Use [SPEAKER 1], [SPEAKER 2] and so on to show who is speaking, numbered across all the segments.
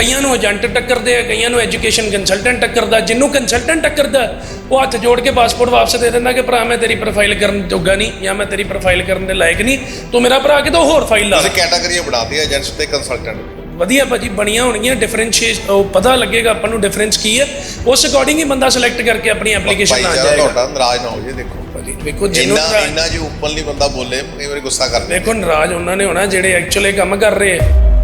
[SPEAKER 1] ਕਈਆਂ ਨੂੰ ਏਜੰਟ ਟੱਕਰਦੇ ਆ ਕਈਆਂ ਨੂੰ ਐਜੂਕੇਸ਼ਨ ਕੰਸਲਟੈਂਟ ਟੱਕਰਦਾ ਜਿੰਨੂੰ ਕੰਸਲਟੈਂਟ ਟੱਕਰਦਾ ਉਹ ਹੱਥ ਜੋੜ ਕੇ ਪਾਸਪੋਰਟ ਵਾਪਸ ਦੇ ਦਿੰਦਾ ਕਿ ਭਰਾ ਮੈਂ ਤੇਰੀ ਪ੍ਰੋਫਾਈਲ ਕਰਨ ਜੋਗਾ ਨਹੀਂ ਜਾਂ ਮੈਂ ਤੇਰੀ ਪ੍ਰੋਫਾਈਲ ਕਰਨ ਦੇ ਲਾਇਕ ਨਹੀਂ ਤੂੰ ਮੇਰਾ ਭਰਾ ਕਿਤੋਂ ਹੋਰ ਫਾਈਲ ਲਾ
[SPEAKER 2] ਤੁਸੀਂ ਕੈਟਾਗਰੀਆਂ ਬਣਾਤੀ ਏਜੰਟਸ ਤੇ ਕੰਸਲਟੈਂਟ
[SPEAKER 1] ਵਧੀਆ ਭਾਜੀ ਬਣੀਆਂ ਹੋਣਗੀਆਂ ਡਿਫਰੈਂਸ਼ੀਏਟ ਉਹ ਪਤਾ ਲੱਗੇਗਾ ਆਪਾਂ ਨੂੰ ਡਿਫਰੈਂਸ ਕੀ ਹੈ ਉਸ ਅਕੋਰਡਿੰਗ ਹੀ ਬੰਦਾ ਸਿਲੈਕਟ ਕਰਕੇ ਆਪਣੀ ਐਪਲੀਕੇਸ਼ਨ ਆ ਜਾਏਗਾ।
[SPEAKER 2] ਤੁਹਾਡਾ ਨਾਰਾਜ਼ ਨਾ ਹੋ ਜੇ ਦੇਖੋ।
[SPEAKER 1] ਭਾਜੀ ਵੇਖੋ ਜਿਹਨੂੰ
[SPEAKER 2] ਇੰਨਾ ਇੰਨਾ ਜੇ ਓਪਨਲੀ ਬੰਦਾ ਬੋਲੇ ਕਈ ਵਾਰੀ ਗੁੱਸਾ ਕਰਦੇ
[SPEAKER 1] ਵੇਖੋ ਨਾਰਾਜ਼ ਉਹਨਾਂ ਨੇ ਹੋਣਾ ਜਿਹੜੇ ਐਕਚੁਅਲੀ ਕੰਮ ਕਰ ਰਹੇ ਆ।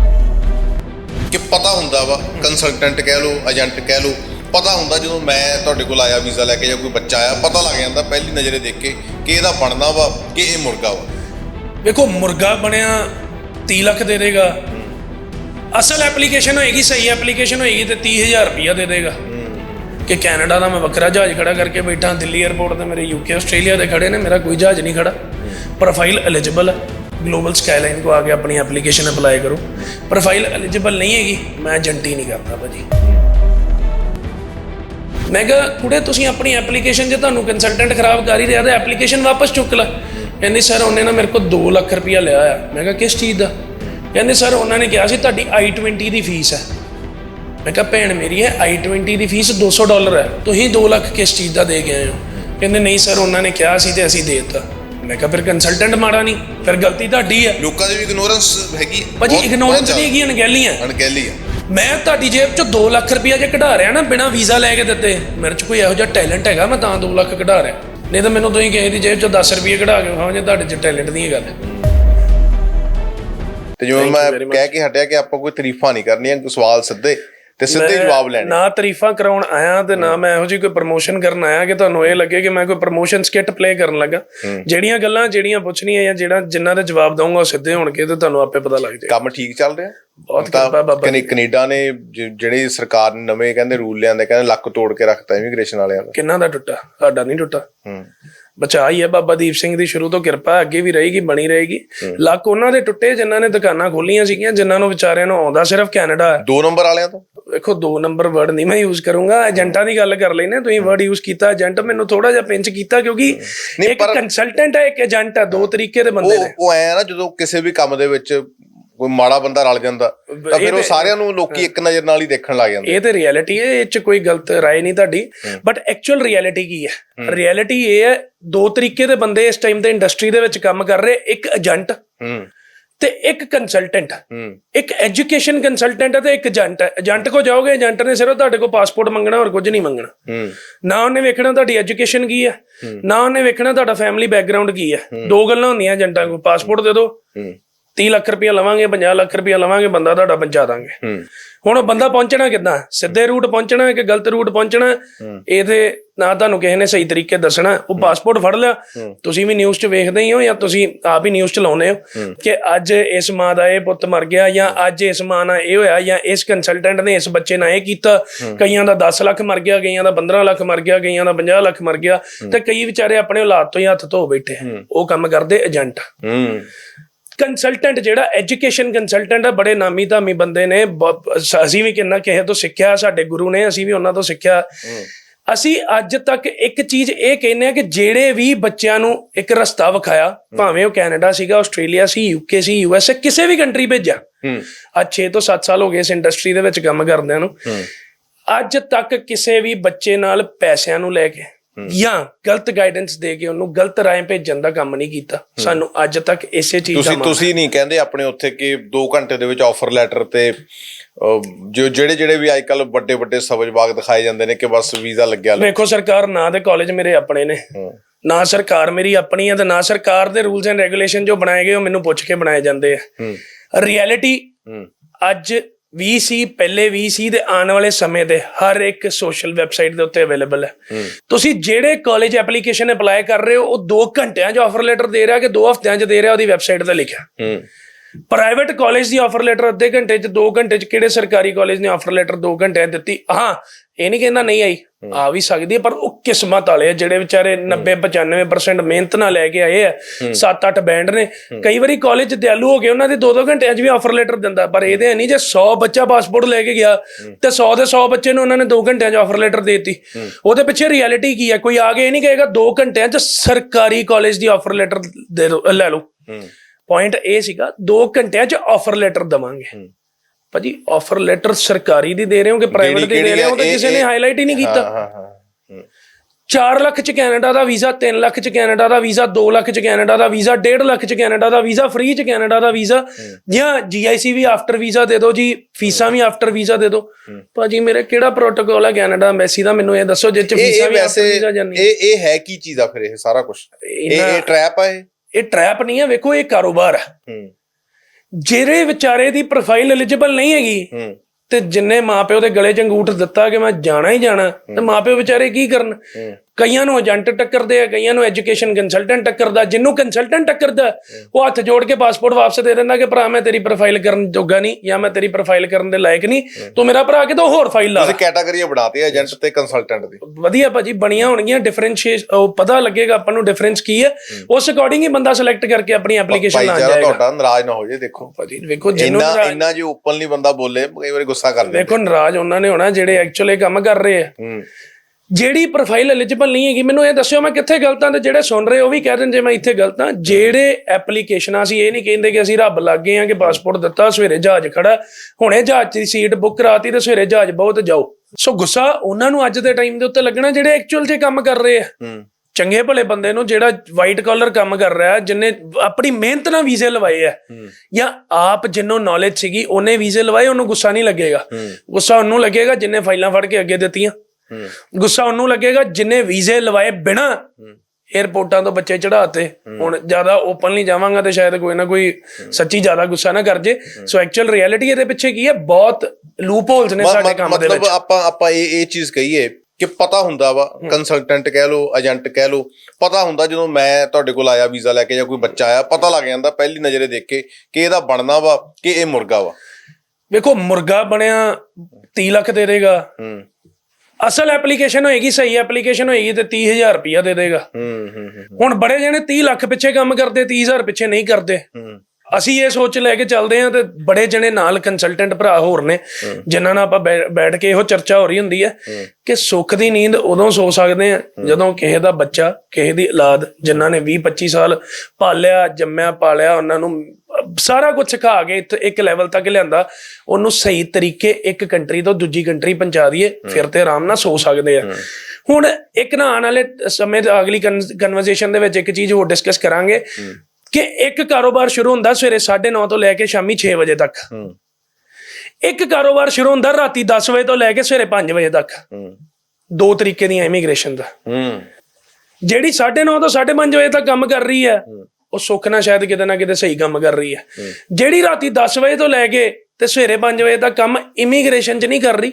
[SPEAKER 2] ਕਿ ਪਤਾ ਹੁੰਦਾ ਵਾ ਕੰਸਲਟੈਂਟ ਕਹਿ ਲਓ ਏਜੰਟ ਕਹਿ ਲਓ, ਪਤਾ ਹੁੰਦਾ ਜਦੋਂ ਮੈਂ ਤੁਹਾਡੇ ਕੋਲ ਆਇਆ ਵੀਜ਼ਾ ਲੈ ਕੇ ਜਾਂ ਕੋਈ ਬੱਚਾ ਆਇਆ, ਪਤਾ ਲੱਗ ਜਾਂਦਾ ਪਹਿਲੀ ਨਜ਼ਰੇ ਦੇਖ ਕੇ ਕਿ ਇਹਦਾ ਬਣਨਾ ਵਾ, ਕਿ ਇਹ ਮੁਰਗਾ ਵਾ।
[SPEAKER 1] ਵੇਖੋ, ਮੁਰਗਾ ਬਣਿਆ 30 ਲੱਖ ਦੇ ਦੇਗਾ। ਅਸਲ ਐਪਲੀਕੇਸ਼ਨ ਹੋਏਗੀ, ਸਹੀ ਐਪਲੀਕੇਸ਼ਨ ਹੋਏਗੀ ਤੇ 30000 ਰੁਪਇਆ ਦੇ ਦੇਗਾ। ਕਿ ਕੈਨੇਡਾ ਦਾ ਮੈਂ ਵੱਖਰਾ ਜਹਾਜ਼ ਖੜਾ ਕਰਕੇ ਬੈਠਾ, ਦਿੱਲੀ 에ਅਰਪੋਰਟ ਤੇ ਮੇਰੇ ਯੂਕੇ ਆਸਟ੍ਰੇਲੀਆ ਦੇ ਖੜੇ ਨੇ, ਮੇਰਾ ਕੋਈ ਜਹਾਜ਼ ਨਹੀਂ ਖੜਾ। ਪ੍ਰੋਫਾਈਲ ਐਲੀਜੀਬਲ ਹੈ ਗਲੋਬਲ ਸਕਾਈਲਾਈਨ ਕੋ ਆ ਕੇ ਆਪਣੀ ਐਪਲੀਕੇਸ਼ਨ ਅਪਲਾਈ ਕਰੋ। ਪ੍ਰੋਫਾਈਲ ਐਲੀਜੀਬਲ ਨਹੀਂ ਹੈਗੀ, ਮੈਂ ਏਜੰਟੀ ਨਹੀਂ ਕਰਦਾ ਭਾਜੀ। ਮੈਂ ਕਿਹਾ, ਕੁੜੇ, ਤੁਸੀਂ ਆਪਣੀ ਐਪਲੀਕੇਸ਼ਨ ਜੇ ਤੁਹਾਨੂੰ ਕੰਸਲਟੈਂਟ ਖਰਾਬ ਕਰ ਹੀ ਰਿਹਾ, ਤਾਂ ਐਪਲੀਕੇਸ਼ਨ ਵਾਪਸ ਚੁੱਕ ਲੈ। ਕਹਿੰਦੀ ਸਰ ਉਹਨੇ ਨਾ ਮੇਰੇ ਕੋਲ 2 ਲੱਖ ਰੁਪਇਆ ਲਿਆ ਆ। ਮੈਂ ਕਿਹਾ, ਕਿਸ ਚੀਜ਼ ਦਾ? ਕਹਿੰਦੇ ਸਰ ਉਹਨਾਂ ਨੇ ਕਿਹਾ ਸੀ, ਤੁਹਾਡੀ i20 ਦੀ ਫੀਸ ਹੈ। ਮੈਂ ਕਿਹਾ, ਭੈਣ ਮੇਰੀ ਹੈ i20 ਦੀ ਫੀਸ 200 ਡਾਲਰ ਹੈ। ਤੁਸੀਂ 2 ਲੱਖ ਕਿਸ ਚੀਜ਼ ਦਾ ਦੇ ਕੇ ਆਏ ਹੋ? ਕਹਿੰਦੇ, ਨਹੀਂ ਸਰ ਉਹਨਾਂ ਨੇ ਕਿਹਾ ਸੀ ਤੇ ਅਸੀਂ ਦੇ ਦਿੱਤਾ। ਮੈਂ ਕਿਹਾ ਫਿਰ ਕੰਸਲਟੈਂਟ ਮਾੜਾ ਨਹੀਂ ਫਿਰ ਗਲਤੀ ਤੁਹਾਡੀ ਹੈ
[SPEAKER 2] ਲੋਕਾਂ ਦੀ ਵੀ ਇਗਨੋਰੈਂਸ ਹੈਗੀ
[SPEAKER 1] ਭਾਜੀ ਇਗਨੋਰੈਂਸ ਨਹੀਂ ਹੈਗੀ ਅਣਗਹਿਲੀਆਂ
[SPEAKER 2] ਅਣਗਹਿਲੀ ਆ।
[SPEAKER 1] ਮੈਂ ਤੁਹਾਡੀ ਜੇਬ ਚੋਂ 2 ਲੱਖ ਰੁਪਇਆ ਜੇ ਕਢਾ ਰਿਹਾ ਨਾ ਬਿਨਾ ਵੀਜ਼ਾ ਲੈ ਕੇ ਦਿੱਤੇ। ਮੇਰੇ 'ਚ ਕੋਈ ਇਹੋ ਜਿਹਾ ਟੈਲੈਂਟ ਹੈਗਾ ਮੈਂ ਤਾਂ 2 ਲੱਖ ਕਢਾ ਰਿਹਾ ਨਹੀਂ ਤਾਂ ਮੈਨੂੰ ਤੁਸੀਂ ਕਿਸੇ ਦੀ ਜੇਬ ਚੋਂ 10 ਰੁਪਏ ਕਢਾ ਕੇ ਖਾਓ ਜੇ ਤੁਹਾਡੇ 'ਚ ਟੈਲੈਂਟ ਗੱਲ ਹੈ
[SPEAKER 2] ਤੇ। ਜਿਵੇਂ ਮੈਂ. ਕਹਿ ਕੇ ਹਟਿਆ ਕਿ ਆਪਾਂ ਕੋਈ ਤਾਰੀਫਾਂ ਨਹੀਂ ਕਰਨੀਆਂ ਕੋਈ ਸਵਾਲ ਸਿੱਧੇ। ਤੇ ਸਿੱਧੇ ਜਵਾਬ ਲੈਣੇ।
[SPEAKER 1] ਨਾ ਤਾਰੀਫਾਂ ਕਰਾਉਣ ਆਇਆ ਤੇ ਨਾ ਮੈਂ ਇਹੋ ਜਿਹੀ ਕੋਈ ਪ੍ਰਮੋਸ਼ਨ ਕਰਨ ਆਇਆ ਕਿ ਤੁਹਾਨੂੰ ਇਹ ਲੱਗੇ ਕਿ ਮੈਂ ਕੋਈ ਪ੍ਰਮੋਸ਼ਨ ਸਕਿੱਟ ਪਲੇ ਕਰਨ ਲੱਗਾ। ਜਿਹੜੀਆਂ ਗੱਲਾਂ ਜਿਹੜੀਆਂ ਪੁੱਛਣੀਆਂ ਜਾਂ ਜਿਹੜਾ ਜਿਨ੍ਹਾਂ ਦੇ ਜਵਾਬ ਦਊਂਗਾ ਉਹ ਸਿੱਧੇ ਹੋਣਗੇ ਤੇ ਤੁਹਾਨੂੰ ਆਪੇ ਪਤਾ ਲੱਗ ਜਾਏਗਾ।
[SPEAKER 2] ਕੰਮ ਠੀਕ ਚੱਲ ਰਿਹਾ?
[SPEAKER 1] ਬਹੁਤ ਕਿਰਪਾ ਬਾਬਾ
[SPEAKER 2] ਕਨੇ ਕੈਨੇਡਾ ਨੇ ਜ- ਜਿਹੜੀ ਸਰਕਾਰ ਨੇ ਨਵੇਂ ਕਹਿੰਦੇ ਰੂਲ ਲਿਆਂਦੇ ਕਹਿੰਦੇ ਲੱਕ ਤੋੜ ਕੇ ਰੱਖਤਾ ਇਮੀਗ੍ਰੇਸ਼ਨ ਵਾਲਿਆਂ ਦਾ
[SPEAKER 1] ਕਿੰਨਾ ਦਾ ਟੁੱਟਾ? ਸਾਡਾ ਨਹੀਂ ਟੁੱਟਾ।
[SPEAKER 2] ਹੂੰ।
[SPEAKER 1] ਬਚਾ ਹੀ ਹੈ ਬਾਬਾ ਦੀਪ ਸਿੰਘ ਦੀ ਸ਼ੁਰੂ ਤੋਂ ਕਿਰਪਾ ਅੱਗੇ ਵੀ ਰਹੇਗੀ ਬਣੀ ਰਹੇਗੀ। ਲੱਕ ਉਹਨਾਂ ਦੇ ਟੁੱਟੇ ਜਿਨ੍ਹਾਂ ਨੇ ਦੁਕਾਨਾਂ ਖੋਲੀਆਂ ਸੀਗੀਆਂ ਜਿਨ੍ਹਾਂ ਨੂੰ ਵਿਚਾਰਿਆਂ ਨੂੰ ਆਉਂਦਾ ਸਿਰਫ ਕੈਨੇਡਾ।
[SPEAKER 2] ਦੋ ਨੰਬਰ ਵਾਲਿਆਂ ਤੋਂ?
[SPEAKER 1] ਵੇਖੋ ਦੋ ਨੰਬਰ ਵਰਡ ਨਹੀਂ ਮੈਂ ਯੂਜ਼ ਕਰੂੰਗਾ ਏਜੰਟਾਂ ਦੀ ਗੱਲ ਕਰ ਲੈਨੇ ਤੁਸੀਂ ਵਰਡ ਯੂਜ਼ ਕੀਤਾ ਏਜੰਟ ਮੈਨੂੰ ਥੋੜਾ ਜਿਹਾ ਪਿੰਚ ਕੀਤਾ ਕਿਉਂਕਿ ਇੱਕ ਕੰਸਲਟੈਂਟ ਹੈ ਇੱਕ ਏਜੰਟ ਹੈ ਦੋ ਤਰੀਕੇ ਦੇ ਬੰਦੇ ਨੇ।
[SPEAKER 2] ਉਹ ਐ ਨਾ ਜਦੋਂ ਕਿਸੇ ਵੀ ਕੰਮ ਦੇ ਵਿੱਚ ਕੋਈ ਮਾੜਾ ਬੰਦਾ ਰਲ ਜਾਂਦਾ ਤਾਂ ਫਿਰ ਉਹ ਸਾਰਿਆਂ ਨੂੰ ਲੋਕੀ ਇੱਕ ਨਜ਼ਰ ਨਾਲ ਹੀ ਦੇਖਣ ਲੱਗ ਜਾਂਦੇ
[SPEAKER 1] ਇਹ ਤੇ ਰਿਐਲਿਟੀ ਹੈ ਇਹ ਚ ਕੋਈ ਗਲਤ ਰਾਏ ਨਹੀਂ ਤੁਹਾਡੀ ਬਟ ਐਕਚੁਅਲ ਰਿਐਲਿਟੀ ਕੀ ਹੈ? ਰਿਐਲਿਟੀ ਇਹ ਹੈ ਦੋ ਤਰੀਕੇ ਦੇ ਬੰਦੇ ਇਸ ਟਾਈਮ ਤੇ ਇੰਡਸਟਰੀ ਦੇ ਵਿੱਚ ਕੰਮ ਕਰ ਰਹੇ ਇੱਕ ਏਜੰਟ
[SPEAKER 2] ਹੂੰ
[SPEAKER 1] ਤੇ ਇੱਕ ਕੰਸਲਟੈਂਟ
[SPEAKER 2] ਹੂੰ।
[SPEAKER 1] ਇੱਕ ਐਜੂਕੇਸ਼ਨ ਕੰਸਲਟੈਂਟ ਹੈ ਤੇ ਇੱਕ ਏਜੰਟ ਹੈ ਏਜੰਟ ਕੋ ਜਾਓਗੇ ਏਜੰਟ ਨੇ ਸਿਰਫ ਤੁਹਾਡੇ ਕੋਲ ਪਾਸਪੋਰਟ ਮੰਗਣਾ ਹੋਰ ਕੁਝ ਨਹੀਂ ਮੰਗਣਾ। ਨਾ ਉਹਨੇ ਵੇਖਣਾ ਤੁਹਾਡੀ ਐਜੂਕੇਸ਼ਨ ਕੀ ਹੈ। ਨਾ ਉਹਨੇ ਵੇਖਣਾ ਤੁਹਾਡਾ ਫੈਮਿਲੀ ਬੈਕਗ੍ਰਾਉਂਡ ਕੀ ਹੈ। ਦੋ ਗੱਲਾਂ ਹੁੰਦੀਆਂ ਏਜੰਟਾਂ ਕੋਲ ਪਾਸਪੋਰਟ ਦੇ ਦਿਓ
[SPEAKER 2] ਹੂੰ।
[SPEAKER 1] 30 ਲੱਖ ਰੁਪਇਆ ਲਵਾਂਗੇ 50 ਲੱਖ ਰੁਪਇਆ ਲਵਾਂਗੇ ਬੰਦਾ ਤੁਹਾਡਾ ਪਹੁੰਚਾ ਦਾਂਗੇ। ਹੁਣ ਉਹ ਬੰਦਾ ਪਹੁੰਚਣਾ ਕਿੱਦਾਂ? ਸਿੱਧੇ ਰੂਟ ਪਹੁੰਚਣਾ ਹੈ ਕਿ ਗਲਤ ਰੂਟ ਪਹੁੰਚਣਾ? ਹੈ? ਇਹ ਤੇ ਨਾ ਤੁਹਾਨੂੰ ਕਿਸੇ ਨੇ ਸਹੀ ਤਰੀਕੇ ਦੱਸਣਾ। ਉਹ ਪਾਸਪੋਰਟ ਫੜ ਲਿਆ। ਤੁਸੀਂ ਵੀ ਨਿਊਜ਼ 'ਚ ਵੇਖਦੇ ਹੀ ਹੋ ਜਾਂ ਤੁਸੀਂ ਆਪ ਹੀ ਨਿਊਜ਼ 'ਚ ਲਾਉਂਦੇ ਹੋ ਕਿ ਅੱਜ ਇਸ ਮਾਂ ਦਾ ਇਹ ਪੁੱਤ ਮਰ ਗਿਆ ਜਾਂ ਅੱਜ ਇਸ ਮਾਂ ਨਾਲ ਇਹ ਹੋਇਆ ਜਾਂ ਇਸ ਕੰਸਲਟੈਂਟ ਨੇ ਇਸ ਬੱਚੇ ਨਾਲ ਇਹ ਕੀਤਾ। ਕਈਆਂ ਦਾ 10 ਲੱਖ ਮਰ ਗਿਆ ਕਈਆਂ ਦਾ 15 ਲੱਖ ਮਰ ਗਿਆ ਕਈਆਂ ਦਾ 50 ਲੱਖ ਮਰ ਗਿਆ। ਤੇ ਕਈ ਵਿਚਾਰੇ ਆਪਣੇ ਔਲਾਦ ਤੋਂ ਹੀ ਹੱਥ ਧੋ ਬੈਠੇ ਉਹ ਕੰਮ ਕਰਦੇ ਏਜੰਟ। ਕੰਸਲਟੈਂਟ ਜਿਹੜਾ ਐਜੂਕੇਸ਼ਨ ਕੰਸਲਟੈਂਟ ਹੈ ਬੜੇ ਨਾਮੀ ਧਾਮੀ ਬੰਦੇ ਨੇ। ਬ- ਅਸੀਂ ਵੀ ਕਿੰਨਾ ਕਿਸੇ ਤੋਂ ਸਿੱਖਿਆ ਸਾਡੇ ਗੁਰੂ ਨੇ ਅਸੀਂ ਵੀ ਉਹਨਾਂ ਤੋਂ ਸਿੱਖਿਆ। ਅਸੀਂ ਅੱਜ ਤੱਕ ਇੱਕ ਚੀਜ਼ ਇਹ ਕਹਿੰਦੇ ਆ ਕਿ ਜਿਹੜੇ ਵੀ ਬੱਚਿਆਂ ਨੂੰ ਇੱਕ ਰਸਤਾ ਵਿਖਾਇਆ ਭਾਵੇਂ ਉਹ ਕੈਨੇਡਾ ਸੀਗਾ ਆਸਟ੍ਰੇਲੀਆ ਸੀ ਯੂਕੇ ਸੀ ਯੂਐਸਏ ਕਿਸੇ ਵੀ ਕੰਟਰੀ ਭੇਜਿਆ।
[SPEAKER 2] ਹੂੰ।
[SPEAKER 1] ਅੱਜ 6 ਤੋਂ 7 ਸਾਲ ਹੋ ਗਏ ਇਸ ਇੰਡਸਟਰੀ ਦੇ ਵਿੱਚ ਕੰਮ ਕਰਦਿਆਂ ਨੂੰ। ਅੱਜ ਤੱਕ ਕਿਸੇ ਵੀ ਬੱਚੇ ਨਾਲ ਪੈਸਿਆਂ ਨੂੰ ਲੈ ਕੇ ਜਾਂ ਗਲਤ ਗਾਈਡੈਂਸ ਦੇ ਕੇ ਉਹਨੂੰ ਗਲਤ ਰਾਹ ਭੇਜਣ ਦਾ ਕੰਮ ਨਹੀਂ ਕੀਤਾ। ਸਾਨੂੰ ਅੱਜ ਤੱਕ ਇਸੇ ਚੀਜ਼ ਦਾ
[SPEAKER 2] ਤੁਸੀਂ ਤੁਸੀਂ ਨਹੀਂ ਕਹਿੰਦੇ ਆਪਣੇ ਉੱਥੇ ਕਿ 2 ਘੰਟੇ ਦੇ ਵਿੱਚ ਆਫਰ ਲੈਟਰ ਤੇ ਜੋ ਜਿਹੜੇ ਜਿਹੜੇ ਵੀ ਅੱਜਕੱਲ ਵੱਡੇ ਵੱਡੇ ਸਬਜ ਬਾਗ ਦਿਖਾਏ ਜਾਂਦੇ ਨੇ ਕਿ ਬਸ ਵੀਜ਼ਾ ਲੱਗਿਆ ਲਓ।
[SPEAKER 1] ਵੇਖੋ ਸਰਕਾਰ ਨਾ ਦੇ ਕਾਲਜ ਮੇਰੇ ਆਪਣੇ ਨੇ। ਨਾ ਸਰਕਾਰ ਮੇਰੀ ਆਪਣੀ ਹੈ ਤੇ ਨਾ ਸਰਕਾਰ ਦੇ ਰੂਲਸ ਐਂਡ ਰੈਗੂਲੇਸ਼ਨ ਜੋ ਬਣਾਏ ਗਏ ਉਹ ਮੈਨੂੰ ਪੁੱਛ ਕੇ ਬਣਾਏ ਜਾਂਦੇ ਆ। ਰਿਐਲਿਟੀ ਅੱਜ ਵੀ ਸੀ ਪਹਿਲੇ ਵੀ ਸੀ ਤੇ ਆਉਣ ਵਾਲੇ ਸਮੇਂ ਦੇ ਹਰ ਇੱਕ ਸੋਸ਼ਲ ਵੈਬਸਾਈਟ ਦੇ ਉੱਤੇ ਅਵੇਲੇਬਲ ਹੈ। ਤੁਸੀਂ ਜਿਹੜੇ ਕਾਲਜ ਐਪਲੀਕੇਸ਼ਨ ਅਪਲਾਈ ਕਰ ਰਹੇ ਹੋ ਉਹ 2 ਘੰਟਿਆਂ 'ਚ ਆਫਰ ਲੈਟਰ ਦੇ ਰਿਹਾ ਕਿ 2 ਹਫ਼ਤਿਆਂ 'ਚ ਦੇ ਰਿਹਾ ਉਹਦੀ ਵੈਬਸਾਈਟ ਤੇ ਲਿਖਿਆ। ਪ੍ਰਾਈਵੇਟ ਕਾਲਜ ਦੀ ਆਫਰ ਲੈਟਰ ਅੱਧੇ ਘੰਟੇ 'ਚ 2 ਘੰਟੇ 'ਚ ਕਿਹੜੇ ਸਰਕਾਰੀ ਕਾਲਜ ਨੇ ਆਫਰ ਲੈਟਰ 2 ਘੰਟਿਆਂ 'ਚ ਦਿੱਤੀ? ਹਾਂ ਇਹ ਨਹੀਂ ਕਹਿੰਦਾ ਨਹੀਂ ਆਈ। ਆ ਵੀ ਸਕਦੀ ਹੈ ਪਰ ਉਹ ਕਿਸਮਤ ਵਾਲੇ ਆ ਜਿਹੜੇ ਵਿਚਾਰੇ 90 95% ਮਿਹਨਤ ਨਾਲ ਲੈ ਕੇ ਆਏ ਆ। 7-8 ਬੈਂਡ ਨੇ। ਕਈ ਵਾਰੀ ਕਾਲਜ ਦਿਆਲੂ ਹੋ ਗਏ ਉਹਨਾਂ ਦੇ 2-2 ਘੰਟਿਆਂ 'ਚ ਵੀ ਆਫਰ ਲੈਟਰ ਦਿੰਦਾ। ਪਰ ਇਹਦੇ ਨਹੀਂ ਜੇ 100 ਬੱਚਾ ਪਾਸਪੋਰਟ ਲੈ ਕੇ ਗਿਆ ਤੇ 100 ਦੇ 100 ਬੱਚੇ ਨੂੰ ਉਹਨਾਂ ਨੇ 2 ਘੰਟਿਆਂ 'ਚ ਆਫਰ ਲੈਟਰ ਦੇਤੀ। ਉਹਦੇ ਪਿੱਛੇ ਰਿਐਲਿਟੀ ਕੀ ਹੈ? ਕੋਈ ਆ ਕੇ ਇਹ ਨਹੀਂ ਕਹੇਗਾ 2 ਘੰਟਿਆਂ 'ਚ ਸਰਕਾਰੀ ਕਾਲਜ ਦੀ ਆਫਰ ਲੈਟਰ ਦੇ ਲੈ ਲਓ। ਪੁਆਇੰਟ ਇਹ ਸੀਗਾ 2 ਘੰਟਿਆਂ 'ਚ ਆਫਰ ਲੈਟਰ ਦਵਾਂਗੇ। ਭਾਜੀ ਆਫਰ ਲੈਟਰ ਸਰਕਾਰੀ ਦੀ ਦੇ ਰਹੇ ਹੋ ਕਿ ਪ੍ਰਾਈਵੇਟ ਦੀ ਦੇ ਰਹੇ ਹੋ ਤਾਂ ਕਿਸੇ ਨੇ ਹਾਈਲਾਈਟ ਹੀ ਨਹੀਂ ਕੀਤਾ?
[SPEAKER 2] ਹਾਂ ਹਾਂ ਹੂੰ।
[SPEAKER 1] 4 ਲੱਖ ਚ ਕੈਨੇਡਾ ਦਾ ਵੀਜ਼ਾ 3 ਲੱਖ ਚ ਕੈਨੇਡਾ ਦਾ ਵੀਜ਼ਾ 2 ਲੱਖ ਚ ਕੈਨੇਡਾ ਦਾ ਵੀਜ਼ਾ 1.5 ਲੱਖ ਚ ਕੈਨੇਡਾ ਦਾ ਵੀਜ਼ਾ ਫ੍ਰੀ ਚ ਕੈਨੇਡਾ ਦਾ ਵੀਜ਼ਾ। ਜਾਂ ਜੀਆਈਸੀ ਵੀ ਆਫਟਰ ਵੀਜ਼ਾ ਦੇ ਦਿਓ ਜੀ ਫੀਸਾਂ ਵੀ ਆਫਟਰ ਵੀਜ਼ਾ ਦੇ ਦਿਓ। ਭਾਜੀ ਮੇਰੇ ਕਿਹੜਾ ਪ੍ਰੋਟੋਕਾਲ ਹੈ ਕੈਨੇਡਾ ਐਮਬੈਸੀ ਦਾ? ਮੈਨੂੰ ਇਹ ਦੱਸੋ ਜਿਸ ਚ
[SPEAKER 2] ਇਹ
[SPEAKER 1] ਫੀਸਾਂ ਵੀ ਆਫਟਰ ਵੀਜ਼ਾ ਜਾਂਦੀ
[SPEAKER 2] ਇਹ ਇਹ ਹੈ ਕੀ ਚੀਜ਼ ਆ ਫਿਰ ਇਹ ਸਾਰਾ ਕੁਝ ਇਹ ਇਹ ਟ੍ਰੈਪ ਆ ਇਹ?
[SPEAKER 1] ਇਹ ਟ੍ਰੈਪ ਨਹੀਂ ਹੈ ਵੇਖੋ ਇਹ ਕਾਰੋਬਾਰ ਹੈ।
[SPEAKER 2] ਹੂੰ।
[SPEAKER 1] ਜਿਹੜੇ ਵਿਚਾਰੇ ਦੀ ਪ੍ਰੋਫਾਈਲ ਐਲੀਜੀਬਲ ਨਹੀਂ ਹੈਗੀ
[SPEAKER 2] ਹੂੰ।
[SPEAKER 1] ਤੇ ਜਿੰਨੇ ਮਾਪਿਓ ਦੇ ਗਲੇ 'ਚ ਅੰਗੂਠ ਦਿੱਤਾ ਕਿ ਮੈਂ ਜਾਣਾ ਹੀ ਜਾਣਾ ਤੇ ਮਾਪਿਓ ਵਿਚਾਰੇ ਕੀ ਕਰਨ? ਕਈਆਂ ਨੂੰ ਏਜੰਟ ਟੱਕਰਦੇ ਆ ਕਈਆਂ ਨੂੰ ਐਜੂਕੇਸ਼ਨ ਕੰਸਲਟੈਂਟ ਟੱਕਰਦਾ ਜਿੰਨੂੰ ਕੰਸਲਟੈਂਟ ਟੱਕਰਦਾ ਉਹ ਹੱਥ ਜੋੜ ਕੇ ਪਾਸਪੋਰਟ ਵਾਪਸ ਦੇ ਦਿੰਦਾ ਕਿ ਭਰਾ ਮੈਂ ਤੇਰੀ ਪ੍ਰੋਫਾਈਲ ਕਰਨ ਜੋਗਾ ਨਹੀਂ ਜਾਂ ਮੈਂ ਤੇਰੀ ਪ੍ਰੋਫਾਈਲ ਕਰਨ ਦੇ ਲਾਇਕ ਨਹੀਂ ਤੂੰ ਮੇਰਾ ਭਰਾ ਕਿਤੋਂ ਹੋਰ ਫਾਈਲ ਲਾ।
[SPEAKER 2] ਤੁਸੀਂ ਕੈਟਾਗਰੀਆਂ ਬਣਾਤੀ ਏਜੰਟ ਤੇ ਕੰਸਲਟੈਂਟ ਦੀ।
[SPEAKER 1] ਵਧੀਆ ਭਾਜੀ ਬਣੀਆਂ ਹੋਣਗੀਆਂ ਡਿਫਰੈਂਸ਼ੀਏਟ ਪਤਾ ਲੱਗੇਗਾ ਆਪਾਂ ਨੂੰ ਡਿਫਰੈਂਸ ਕੀ ਹੈ। ਉਸ ਅਕੋਰਡਿੰਗ ਹੀ ਬੰਦਾ ਸਿਲੈਕਟ ਕਰਕੇ ਆਪਣੀ ਐਪਲੀਕੇਸ਼ਨ ਲਾ ਜਾਏਗਾ।
[SPEAKER 2] ਤੁਹਾਡਾ ਨਾਰਾਜ਼ ਨਾ ਹੋ ਜੇ ਦੇਖੋ।
[SPEAKER 1] ਭਾਜੀ ਵੇਖੋ ਜਿਹਨੂੰ
[SPEAKER 2] ਇੰਨਾ ਜੇ ਓਪਨਲੀ ਬੰਦਾ ਬੋਲੇ ਕਈ ਵਾਰੀ ਗੁੱਸਾ ਕਰ ਦਿੰਦੇ
[SPEAKER 1] ਵੇਖੋ ਨਾਰਾਜ਼ ਉਹਨਾਂ ਨੇ ਹੋਣਾ ਜਿਹੜੇ ਐਕਚੁਅਲੀ ਕੰਮ ਕਰ ਰਹੇ ਆ।
[SPEAKER 2] ਹੂੰ।
[SPEAKER 1] ਜਿਹੜੀ ਪ੍ਰੋਫਾਈਲ ਐਲੀਜੀਬਲ ਨਹੀਂ ਹੈਗੀ ਮੈਨੂੰ ਇਹ ਦੱਸਿਓ ਮੈਂ ਕਿੱਥੇ ਗਲਤ ਹਾਂ ਤੇ ਜਿਹੜੇ ਸੁਣ ਰਹੇ ਉਹ ਵੀ ਕਹਿ ਦੇਣ ਜੇ ਮੈਂ ਇੱਥੇ ਗਲਤ ਹਾਂ। ਜਿਹੜੇ ਐਪਲੀਕੇਸ਼ਨਾਂ ਸੀ ਇਹ ਨਹੀਂ ਕਹਿੰਦੇ ਕਿ ਅਸੀਂ ਰੱਬ ਲੱਗ ਗਏ ਹਾਂ ਕਿ ਪਾਸਪੋਰਟ ਦਿੱਤਾ ਸਵੇਰੇ ਜਹਾਜ਼ ਖੜਾ ਹੁਣੇ ਜਹਾਜ਼ ਦੀ ਸੀਟ ਬੁੱਕ ਕਰਾਤੀ ਤੇ ਸਵੇਰੇ ਜਹਾਜ਼ ਬਹੁਤ ਜਾਓ। ਸੋ ਗੁੱਸਾ ਉਹਨਾਂ ਨੂੰ ਅੱਜ ਦੇ ਟਾਈਮ ਦੇ ਉੱਤੇ ਲੱਗਣਾ ਜਿਹੜੇ ਐਕਚੁਅਲ 'ਚ ਕੰਮ ਕਰ ਰਹੇ ਆ। ਚੰਗੇ ਭਲੇ ਬੰਦੇ ਨੂੰ ਜਿਹੜਾ ਵਾਈਟ ਕਾਲਰ ਕੰਮ ਕਰ ਰਿਹਾ ਜਿਨੇ ਆਪਣੀ ਮਿਹਨਤ ਨਾਲ ਵੀਜ਼ੇ ਲਵਾਏ ਆ ਜਾਂ ਆਪ ਜਿੰਨੂੰ ਨੌਲੇਜ ਸੀਗੀ ਉਹਨੇ ਵੀਜ਼ੇ ਲਵਾਏ ਉਹਨੂੰ ਗੁੱਸਾ ਨਹੀਂ ਲੱਗੇਗਾ। ਗੁੱਸਾ ਉਹਨੂੰ ਲੱਗੇਗਾ ਜਿੰਨੇ ਫਾਈਲਾਂ ਫੜ ਕੇ ਅੱਗੇ ਦਿੱਤੀਆਂ। ਗੁੱਸਾ ਉਹਨੂੰ ਲੱਗੇਗਾ ਜਿਨੇ ਵੀਜ਼ੇ ਲਵਾਏ ਬਿਨਾ 에어ਪੋਰਟਾਂ ਤੋਂ ਬੱਚੇ ਚੜਾਤੇ ਹੁਣ ਜ਼ਿਆਦਾ ਓਪਨਲੀ ਜਾਵਾਂਗਾ ਤੇ ਸ਼ਾਇਦ ਕੋਈ ਨਾ ਕੋਈ ਸੱਚੀ ਜ਼ਿਆਦਾ ਗੁੱਸਾ ਨਾ ਕਰ ਜੇ। ਸੋ ਐਕਚੁਅਲ ਰਿਐਲਿਟੀ ਇਹਦੇ ਪਿੱਛੇ ਕੀ ਹੈ? ਬਹੁਤ ਲੂਪ ਹੋਲਸ ਨੇ ਸਾਡੇ ਕੰਮ ਦੇ
[SPEAKER 2] ਮਤਲਬ
[SPEAKER 1] ਵਿੱਚ।
[SPEAKER 2] ਆਪਾਂ ਆਪਾਂ ਇਹ ਇਹ ਚੀਜ਼ ਕਹੀਏ ਕਿ ਪਤਾ ਹੁੰਦਾ ਵਾ ਕੰਸਲਟੈਂਟ ਕਹਿ ਲੋ ਏਜੰਟ ਕਹਿ ਲੋ ਪਤਾ ਹੁੰਦਾ ਜਦੋਂ ਮੈਂ ਤੁਹਾਡੇ ਕੋਲ ਆਇਆ ਵੀਜ਼ਾ ਲੈ ਕੇ ਜਾਂ ਕੋਈ ਬੱਚਾ ਆਇਆ ਪਤਾ ਲੱਗ ਜਾਂਦਾ ਪਹਿਲੀ ਨਜ਼ਰੇ ਦੇਖ ਕੇ ਕਿ ਇਹਦਾ ਬਣਨਾ ਵਾ ਕਿ ਇਹ ਮੁਰਗਾ ਵਾ।
[SPEAKER 1] ਵੇਖੋ ਮੁਰਗਾ ਬਣਿਆ 30 ਲੱਖ ਦੇ ਦੇਗਾ।
[SPEAKER 2] ਹੂੰ।
[SPEAKER 1] ਅਸਲ ਐਪਲੀਕੇਸ਼ਨ ਹੋਏਗੀ ਸਹੀ ਐਪਲੀਕੇਸ਼ਨ ਹੋਏਗੀ ਤੇ 30000 ਰੁਪਇਆ ਦੇ ਦੇਗਾ।
[SPEAKER 2] ਹੂੰ ਹੂੰ
[SPEAKER 1] ਹੁਣ ਬੜੇ ਜਣੇ 30 ਲੱਖ ਪਿੱਛੇ ਕੰਮ ਕਰਦੇ 30000 ਪਿੱਛੇ ਨਹੀਂ ਕਰਦੇ।
[SPEAKER 2] ਹੂੰ।
[SPEAKER 1] ਅਸੀਂ ਇਹ ਸੋਚ ਲੈ ਕੇ ਚੱਲਦੇ ਹਾਂ ਤੇ ਬੜੇ ਜਣੇ ਨਾਲ ਕੰਸਲਟੈਂਟ ਭਰਾ ਹੋਰ ਨੇ ਜਿਨ੍ਹਾਂ ਨਾਲ ਆਪਾਂ ਬੈਠ ਕੇ ਇਹੋ ਚਰਚਾ ਹੋ ਰਹੀ ਹੁੰਦੀ ਹੈ ਕਿ ਸੁੱਖ ਦੀ ਨੀਂਦ ਉਦੋਂ ਸੋ ਸਕਦੇ ਆ ਜਦੋਂ ਕਿਸੇ ਦਾ ਬੱਚਾ ਕਿਸੇ ਦੀ ਔਲਾਦ ਜਿਨ੍ਹਾਂ ਨੇ 20 25 ਸਾਲ ਪਾਲਿਆ ਜੰਮਿਆ ਪਾਲਿਆ ਉਹਨਾਂ ਨੂੰ ਸਾਰਾ ਕੁਝ ਸਿਖਾ ਕੇ ਇੱਥੇ ਇੱਕ ਲੈਵਲ ਤੱਕ ਲਿਆਂਦਾ। ਉਹਨੂੰ ਸਹੀ ਤਰੀਕੇ ਇੱਕ ਕੰਟਰੀ ਤੋਂ ਦੂਜੀ ਕੰਟਰੀ ਪਹੁੰਚਾ ਦਈਏ ਫਿਰ ਤੇ ਆਰਾਮ ਨਾਲ ਸੋ ਸਕਦੇ ਆ। ਹੁਣ ਇੱਕ ਨਾ ਆਉਣ ਵਾਲੇ ਸਮੇਂ ਦੇ ਅਗਲੀ ਕਨਵਰਸੇਸ਼ਨ ਦੇ ਵਿੱਚ ਇੱਕ ਚੀਜ਼ ਹੋਰ ਡਿਸਕਸ ਕਰਾਂਗੇ ਕਿ ਇੱਕ ਕਾਰੋਬਾਰ ਸ਼ੁਰੂ ਹੁੰਦਾ ਸਵੇਰੇ 9:30 ਤੋਂ ਲੈ ਕੇ ਸ਼ਾਮੀ 6 ਵਜੇ ਤੱਕ। ਇੱਕ ਕਾਰੋਬਾਰ ਸ਼ੁਰੂ ਹੁੰਦਾ ਰਾਤੀ 10 ਵਜੇ ਤੋਂ ਲੈ ਕੇ ਸਵੇਰੇ 5 ਵਜੇ ਤੱਕ। ਦੋ ਤਰੀਕੇ ਦੀਆਂ ਇਮੀਗ੍ਰੇਸ਼ਨ ਦਾ। ਜਿਹੜੀ 9:30 ਤੋਂ 5:30 ਵਜੇ ਤੱਕ ਕੰਮ ਕਰ ਰਹੀ ਹੈ। ਉਹ ਸੁੱਖ ਨਾਲ ਸ਼ਾਇਦ ਕਿਤੇ ਨਾ ਕਿਤੇ ਸਹੀ ਕੰਮ ਕਰ ਰਹੀ ਹੈ। ਜਿਹੜੀ ਰਾਤੀ 10 ਵਜੇ ਤੋਂ ਲੈ ਕੇ ਤੇ ਸਵੇਰੇ 5 ਵਜੇ ਤੱਕ ਕੰਮ ਇਮੀਗ੍ਰੇਸ਼ਨ 'ਚ ਨਹੀਂ ਕਰ ਰਹੀ।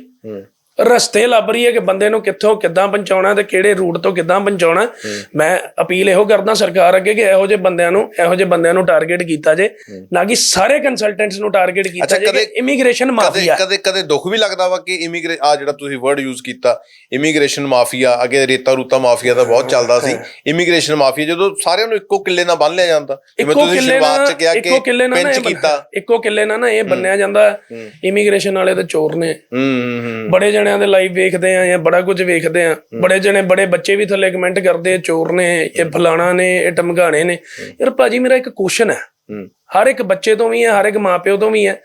[SPEAKER 1] ਰਸਤੇ ਲੱਭ ਰਹੀ ਹੈ ਕਿ ਬੰਦੇ ਨੂੰ ਕਿੱਥੋਂ ਕਿੱਦਾਂ ਪਹੁੰਚਾਉਣਾ ਤੇ ਕਿਹੜੇ ਰੂਟ ਤੋਂ ਕਿੱਦਾਂ ਪਹੁੰਚਾਉਣਾ। ਮੈਂ ਅਪੀਲ ਇਹੋ ਕਰਦਾ ਸਰਕਾਰ ਅੱਗੇ ਕਿ ਇਹੋ ਜਿਹੇ ਬੰਦਿਆਂ ਨੂੰ ਇਹੋ ਜਿਹੇ ਬੰਦਿਆਂ ਨੂੰ ਟਾਰਗੇਟ ਕੀਤਾ ਜੇ ਨਾ ਕਿ ਸਾਰੇ ਕੰਸਲਟੈਂਟਸ ਨੂੰ ਟਾਰਗੇਟ ਕੀਤਾ ਜੇ ਕਿ
[SPEAKER 2] ਕਦੇ-
[SPEAKER 1] ਇਮੀਗ੍ਰੇਸ਼ਨ ਮਾਫੀਆ।
[SPEAKER 2] ਕਦੇ ਕਦੇ ਦੁੱਖ ਵੀ ਲੱਗਦਾ ਵਾ ਕਿ ਇਮੀਗ੍ਰੇ ਆ ਜਿਹੜਾ ਤੁਸੀਂ ਵਰਡ ਯੂਜ਼ ਕੀਤਾ ਇਮੀਗ੍ਰੇਸ਼ਨ ਮਾਫੀਆ ਅੱਗੇ ਰੇਤਾ ਰੂਤਾ ਮਾਫੀਆ ਦਾ ਬਹੁਤ ਚੱਲਦਾ ਸੀ। ਇਮੀਗ੍ਰੇਸ਼ਨ ਮਾਫੀਆ ਜਦੋਂ ਸਾਰਿਆਂ ਨੂੰ ਇੱਕੋ ਕਿੱਲੇ ਨਾਲ ਬੰਨ ਲਿਆ ਜਾਂਦਾ ਜਿਵੇਂ ਤੁਸੀਂ ਸ਼ੁਰੂਆਤ ਚ ਕਿਹਾ
[SPEAKER 1] ਇੱਕੋ ਕਿੱਲੇ
[SPEAKER 2] ਕਿ ਪਿੰਚ ਕੀਤਾ।
[SPEAKER 1] ਇੱਕੋ ਕਿੱਲੇ ਨਾਲ ਨਾ ਇਹ ਬੰਨਿਆ ਜਾਂਦਾ। ਇਮੀਗ੍ਰੇਸ਼ਨ ਵਾਲੇ ਤੇ ਚੋਰ ਨੇ।
[SPEAKER 2] ਹੂੰ ਹੂੰ ਹੂੰ।
[SPEAKER 1] ਬੜੇ ਜਣਿਆਂ ਦੇ ਲਾਈਵ ਵੇਖਦੇ ਆ ਜਾਂ ਬੜਾ ਕੁਝ ਵੇਖਦੇ ਆ। ਬੜੇ ਜਣੇ ਬੜੇ ਬੱਚੇ ਵੀ ਥੱਲੇ ਕਮੈਂਟ ਕਰਦੇ ਆ ਚੋਰ ਨੇ ਇਹ ਫਲਾਣਾ ਨੇ ਇਹ ਟਮਗਾਣੇ ਨੇ। ਯਾਰ ਭਾਜੀ ਮੇਰਾ ਇੱਕ ਕੁਐਸਚਨ ਹੈ। ਹਰ ਇੱਕ ਬੱਚੇ ਤੋਂ ਵੀ ਹੈ ਹਰ ਇੱਕ ਮਾਪਿਓ ਤੋਂ ਵੀ ਹੈ।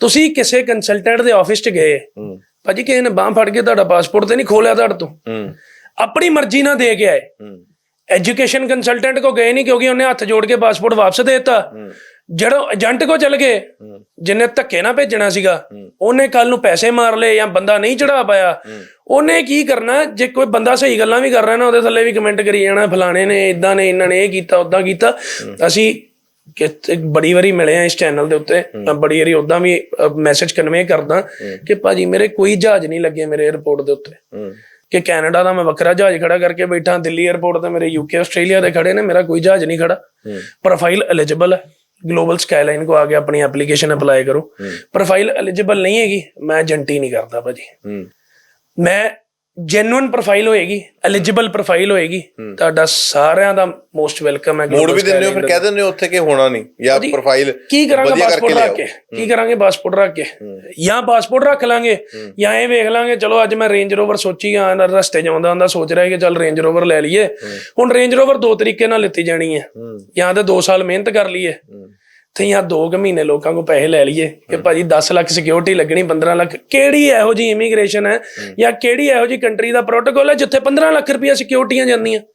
[SPEAKER 1] ਤੁਸੀਂ ਕਿਸੇ ਕੰਸਲਟੈਂਟ ਦੇ ਆਫਿਸ 'ਚ ਗਏ ਭਾਜੀ ਕਿਸੇ ਨੇ ਬਾਹ ਫੜ ਕੇ ਤੁਹਾਡਾ ਪਾਸਪੋਰਟ ਤੇ ਨਹੀਂ ਖੋਲਿਆ ਤੁਹਾਡੇ ਤੋਂ? ਆਪਣੀ ਮਰਜ਼ੀ ਨਾਲ ਦੇ ਕੇ ਆਏ। ਐਜੂਕੇਸ਼ਨ ਕੰਸਲਟੈਂਟ ਕੋ ਗਏ ਨਹੀਂ ਕਿਉਂਕਿ ਉਹਨੇ ਹੱਥ ਜੋੜ ਕੇ ਪਾਸਪੋਰਟ ਵਾਪਸ ਦੇ ਦਿੱਤਾ। ਜਦੋਂ ਏਜੰਟ ਕੋ ਚਲ ਗਏ ਜਿੰਨੇ ਧੱਕੇ ਨਾ ਭੇਜਣਾ ਸੀਗਾ ਉਹਨੇ ਕੱਲ ਨੂੰ ਪੈਸੇ ਮਾਰ ਲਏ ਜਾਂ ਬੰਦਾ ਨਹੀਂ ਚੜਾ ਪਾਇਆ। ਉਹਨੇ ਕੀ ਕਰਨਾ? ਜੇ ਕੋਈ ਬੰਦਾ ਸਹੀ ਗੱਲਾਂ ਵੀ ਕਰ ਰਿਹਾ ਨਾ ਉਹਦੇ ਥੱਲੇ ਵੀ ਕਮੈਂਟ ਕਰੀ ਜਾਣਾ ਫਲਾਣੇ ਨੇ ਇਦਾਂ ਨੇ ਇਹਨਾਂ ਨੇ ਇਹ ਕੀਤਾ ਉਦਾਂ ਕੀਤਾ। ਅਸੀਂ ਕਿ ਇੱਕ ਬੜੀ ਵਾਰੀ ਮਿਲੇ ਆ ਇਸ ਚੈਨਲ ਦੇ ਉੱਤੇ। ਮੈਂ ਬੜੀ ਵਾਰੀ ਉਦਾਂ ਵੀ ਮੈਸੇਜ ਕਨਵੇ ਕਰਦਾ ਕਿ ਭਾਜੀ ਮੇਰੇ ਕੋਈ ਜਹਾਜ਼ ਨਹੀਂ ਲੱਗੇ ਮੇਰੇ 에어ਪੋਰਟ ਦੇ ਉੱਤੇ। ਕਿ ਕੈਨੇਡਾ ਦਾ ਮੈਂ ਵੱਖਰਾ ਜਹਾਜ਼ ਖੜਾ ਕਰਕੇ ਬੈਠਾ ਦਿੱਲੀ 에ਅਰਪੋਰਟ ਤੇ ਮੇਰੇ ਯੂਕੇ ਆਸਟ੍ਰੇਲੀਆ ਦੇ ਖੜੇ ਨੇ ਮੇਰਾ ਕੋਈ ਜਹਾਜ਼ ਨਹੀਂ ਖੜਾ। ਪ੍ਰੋਫਾਈਲ ਐਲੀਜੀਬਲ ਹੈ। ਗਲੋਬਲ ਸਕਾਈਲਾਈਨ ਕੋ ਆ ਕੇ ਆਪਣੀ ਐਪਲੀਕੇਸ਼ਨ ਅਪਲਾਈ ਕਰੋ। ਪ੍ਰੋਫਾਈਲ ਐਲੀਜੀਬਲ ਨਹੀਂ ਹੈਗੀ ਮੈਂ ਏਜੰਟੀ ਨਹੀਂ ਕਰਦਾ ਭਾਜੀ। ਮੈਂ ਜੈਨੂਇਨ ਪ੍ਰੋਫਾਈਲ ਹੋਏਗੀ ਐਲੀਜੀਬਲ ਪ੍ਰੋਫਾਈਲ ਹੋਏਗੀ ਤੁਹਾਡਾ ਸਾਰਿਆਂ ਦਾ ਮੋਸਟ ਵੈਲਕਮ ਹੈ
[SPEAKER 2] ਮੋੜ ਵੀ ਦਿੰਦੇ ਹੋ ਫਿਰ। ਕਹਿ ਦਿੰਦੇ ਹੋ ਉੱਥੇ ਕਿ ਹੋਣਾ ਨਹੀਂ ਜਾਂ ਪ੍ਰੋਫਾਈਲ
[SPEAKER 1] ਕੀ ਕਰਾਂਗੇ ਪਾਸਪੋਰਟ ਰੱਖ ਕੇ? ਕੀ ਕਰਾਂਗੇ ਪਾਸਪੋਰਟ ਰੱਖ ਕੇ? ਜਾਂ ਪਾਸਪੋਰਟ ਰੱਖ ਲਾਂਗੇ ਜਾਂ ਇਹ ਵੇਖ ਲਾਂਗੇ ਚਲੋ ਅੱਜ ਮੈਂ ਰੇਂਜ ਰੋਵਰ ਸੋਚੀ ਆ ਨਾ ਰਸਤੇ ਜਾਉਂਦਾ ਹੁੰਦਾ ਸੋਚ ਰਿਹਾ ਕਿ ਚੱਲ ਰੇਂਜ ਰੋਵਰ ਲੈ ਲਈਏ। ਹੁਣ ਰੇਂਜ ਰੋਵਰ ਦੋ ਤਰੀਕੇ ਨਾਲ ਲਿੱਤੀ ਜਾਣੀ ਹੈ। ਜਾਂ ਤਾਂ 2 ਸਾਲ ਮਿਹਨਤ ਕਰ ਲਈਏ। ਤੇ ਜਾਂ 2 ਮਹੀਨੇ ਲੋਕਾਂ ਕੋ ਪੈਸੇ ਲੈ ਲਈਏ ਕਿ ਭਾਜੀ 10 ਲੱਖ ਸਿਕਿਉਰਿਟੀ ਲੱਗਣੀ 15 ਲੱਖ ਕਿਹੜੀ ਇਹੋ ਜੀ ਇਮੀਗ੍ਰੇਸ਼ਨ ਹੈ ਜਾਂ ਕਿਹੜੀ ਇਹੋ ਜੀ ਕੰਟਰੀ ਦਾ ਪ੍ਰੋਟੋਕਾਲ ਹੈ ਜਿੱਥੇ 15 ਲੱਖ ਰੁਪਇਆ ਸਿਕਿਉਰਿਟੀਆਂ ਜਾਂਦੀਆਂ?